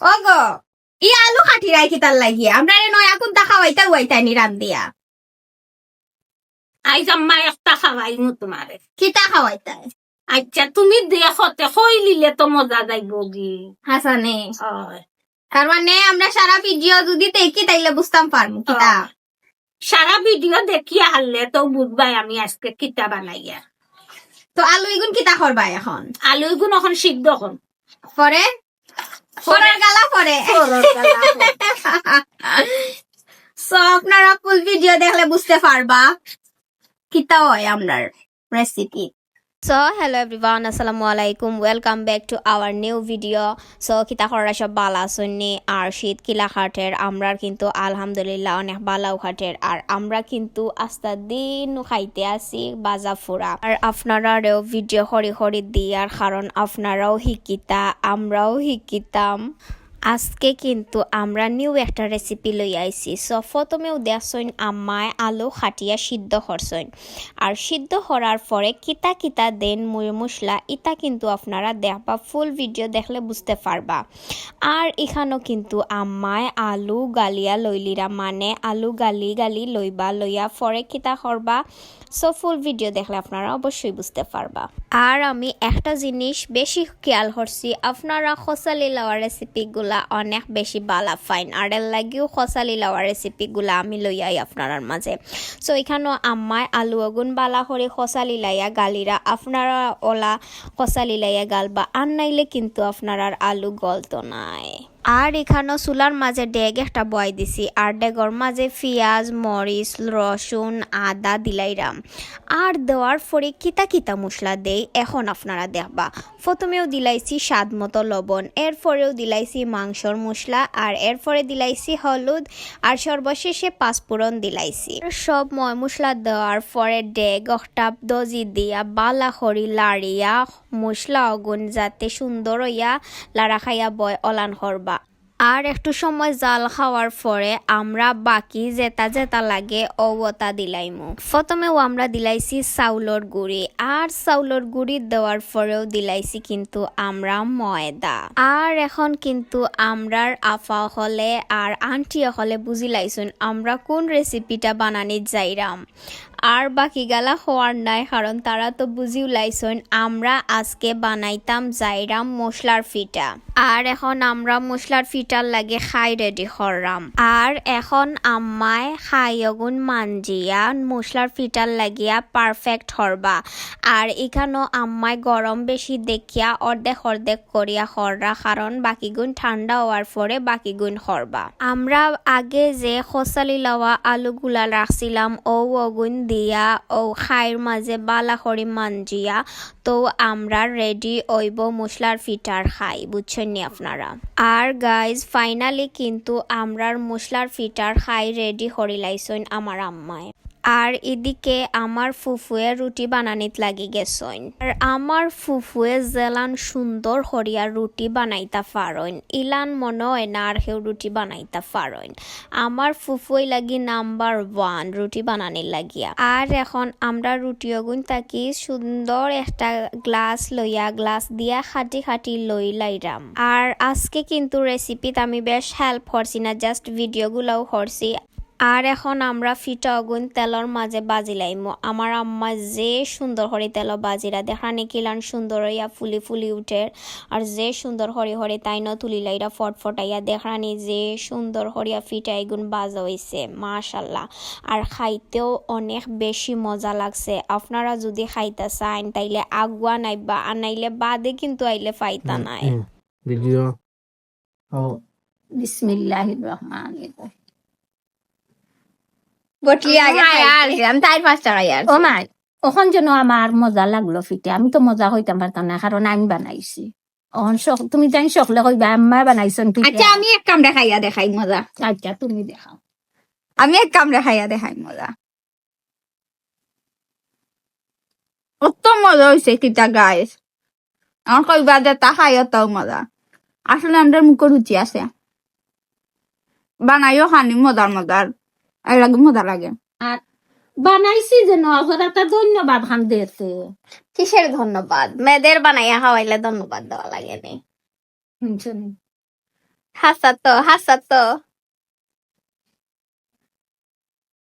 ওগো ই আলু খাটি কি তার লাগিয়ে। আমরা রে নয়া উয়াইতা নি রান দিয়া। আইজ আম্মা একটা খাওয়াই মু তোমারে কিতা খাওয়াইতা আচ্ছা তুমি দেখতে হই লিলে তো মজা যাইব গি হাসানে। তার মানে আমরা সারা ভিডিও যদি দেখি তাইলে বুঝতাম পারমু কিতা হ্যাঁ। সারা ভিডিও দেখিয়া হারলে তো বুঝবাই আমি আজকে কিতা বানাইয়া। তো আলু ইগুন কিতা করবা এখন? আলু গুণ এখন সিদ্ধ হন পরে? পরের গালা পরে। সো আপনারা ফুল ভিডিও দেখলে বুঝতে পারবা কিতা হয় আমরার রেসিপি সো হ্যালো এভরিওয়ান আসসালামু আলাইকুম welcome back to our new video so কিতা খরা সব বালা শুননি আর শীত কিলা খাটের আমরা কিন্তু আলহামদুলিল্লাহ অনেক বালাও খাটের আর আমরা কিন্তু আস্তা দিন খাইতে আসি বাজা ফুরা আর আপনারাও ভিডিও হরি হরি দিয়ার কারণ আপনারাও শিকিতা আমরাও শিকিতাম আজকে কিন্তু আমরা নিউ একটা রেসিপি লই আইছি। সো প্রথমেও দেখছইন আমায় আলু খাটিয়া সিদ্ধ করছইন আর সিদ্ধ করার পরে কিতা কিতা দেন, মুই মশলা ইটা কিন্তু আপনারা দেখবা ফুল ভিডিও দেখলে বুঝতে পারবা। আর এখানেও কিন্তু আমায় আলু গালিয়া লইলিরা মানে আলু গালি গালি লইবা, লইয়া পরে কিতা করবা সো ফুল ভিডিও দেখলে আপনারা অবশ্যই বুঝতে পারবা। আর আমি একটা জিনিস বেশি খেয়াল করছি, আপনারা খসালি লাওয়া রেসিপিগুলা অনেক বেশি বালা ফাইন আর এর লাগিও খসালি লাওয়া রেসিপিগুলা আমি লইয়াই আপনার মাঝে। সো এখানেও আম্মায় আলু আগুন বালা করে খসালি লাইয়া গালিরা, আপনারা ওলা খসালি লাইয়া গালবা, আর নাইলে কিন্তু আপনার আর আলু গলতো নাই। আর এখানেও চুলার মাঝে ডেগ একটা বয় দিছি। আর ডেগর মাঝে পিঁয়াজ, মরিচ, রসুন, আদা দিলাইরাম আর দেওয়ার পরে কিতা কিতা মশলা দেই, এখন আপনারা দেখবা। প্রথমেও দিলাইছি স্বাদ মতো লবণ, এরপরেও দিলাইছি মাংসর মশলা, আর এরপরে দিলাইছি হলুদ, আর সর্বশেষে পাঁচফোড়ন দিলাইছি। সব ময় মশলা দেওয়ার পরে ডেগ একটা দজি দিয়া বালা খড়ি লাড়িয়া মশলা অগুন যাতে সুন্দর হইয়া, লাড়া খাইয়া বয় অলান করবা। আর একটু সময় জাল খাওয়ার পরে আমরা বাকি জেতা জেতা লাগে অবতা দিলাইমু। প্রথমেও আমরা দিলাইছি চাউলর গুড়ি আর চাউলর গুড়ি দেওয়ার পরেও দিলাইছি কিন্তু আমরা ময়দা। আর এখন কিন্তু আমরার আফা হলে আর আন্টি হলে বুঝিলাইছুন আমরা কোন রেসিপিটা বানানি যাইরাম। আর বাকি গালা হওয়ার নাই কারণ তারা তো বুঝিও লাইছন আমরা আজকে বানাইতাম জাইরাম মশলার ফিটা। আর এখন আমরা মশলার ফিটার লাগে খাই রেডি করলাম আর এখন আম্মায় খাই অগুন মানজিয়া মশলার ফিটার লাগিয়া পারফেক্ট হরবা। আর এখানেও আম্মায় গরম বেশি দেখিয়া অর্ধেক অর্ধেক করিয়া হররা, কারণ বাকি গুণ ঠান্ডা হওয়ার পরে বাকি গুণ হরবা। আমরা আগে যে খসালি লাওয়া আলুগুলা রাখছিলাম, ও অগুন দিয়া ও খাইর মাঝে বালা করে মানজিয়া তো আমরা রেডি ওইব মশলার ফিটার খাই, বুঝছেন নি আপনারা? আর গাইজ ফাইনালি কিন্তু আমরার মশলার ফিটার খাই রেডি হরিলাইছইন আমার আম্মায়। আর এদিকে আমার ফুফুয়ে রুটি বানানিত লাগি গেছইন। আর আমার ফুফুয়ে জেলান সুন্দর হরিয়া রুটি বানাইতা পারইন ইলান মনে হয় না আর কেউ রুটি বানাইতা পারইন আমার ফুফুই লাগি নাম্বার ওয়ান রুটি বানানির লাগিয়া। আর এখন আমরা রুটি অগুন তাকি সুন্দর একটা গ্লাস লইয়া, গ্লাস দিয়া খাটি খাটি লই লাইরাম। আর আজকে কিন্তু রেসিপিত আমি বেশ হেল্প হরছি না জাস্ট ভিডিওগুলোও করছি। আর এখন আমরা ফিটা অগুন তেলর মাঝে বাজি লাইমু। আমার আম্মা যে সুন্দর হরি তেল বাজিরা দেখানি কিলান সুন্দর হইয়া ফুলি ফুলি উঠে আর যে সুন্দর হরি হরি তাই ন তুলি লাইরা ফটফটাইয়া দেখানি যে সুন্দর হরিয়া ফিটা এগুন বাজা হইছে মাশাল্লাহ। আর খাইতেও অনেক বেশি মজা লাগছে। আপনারা যদি খাইতে চান তাইলে আগুয়া নাইবা আর নাইলে বাদে কিন্তু আইলে ফাইতা নাই। বিসমিল্লাহির রহমানির রহিম। বটলি আগে ও মাই ওখান যেন আমার মজা লাগল ফিটে আমি তো মজা হইতাম পারতাম না কারণ আমি বানাইছি। ওখান শখ তুমি জানি শখলে কইবা আম্মা বানাইছেন আচ্ছা আমি এক কামড়া খাইয়া দেখাই মজা। আচ্ছা তুমি দেখাও। আমি এক কামড়া খাইয়া দেখাই মজা। কত মজা হয়েছে কিতা গাইস আমার কইবা যে তা খাইয়া তাও মজা। আসলে আমাদের মুখে রুচি আছে। বানাইও খানি মজার মজার আর লাগে মজা লাগে। বানাইছি যেন একটা ধন্যবাদ খান দিয়েছে। কিসের ধন্যবাদ? মেয়েদের বানাইয়া হাওয়াইলে ধন্যবাদ দেওয়া লাগে নি শুনছেন? হাসাতো হাসাতো।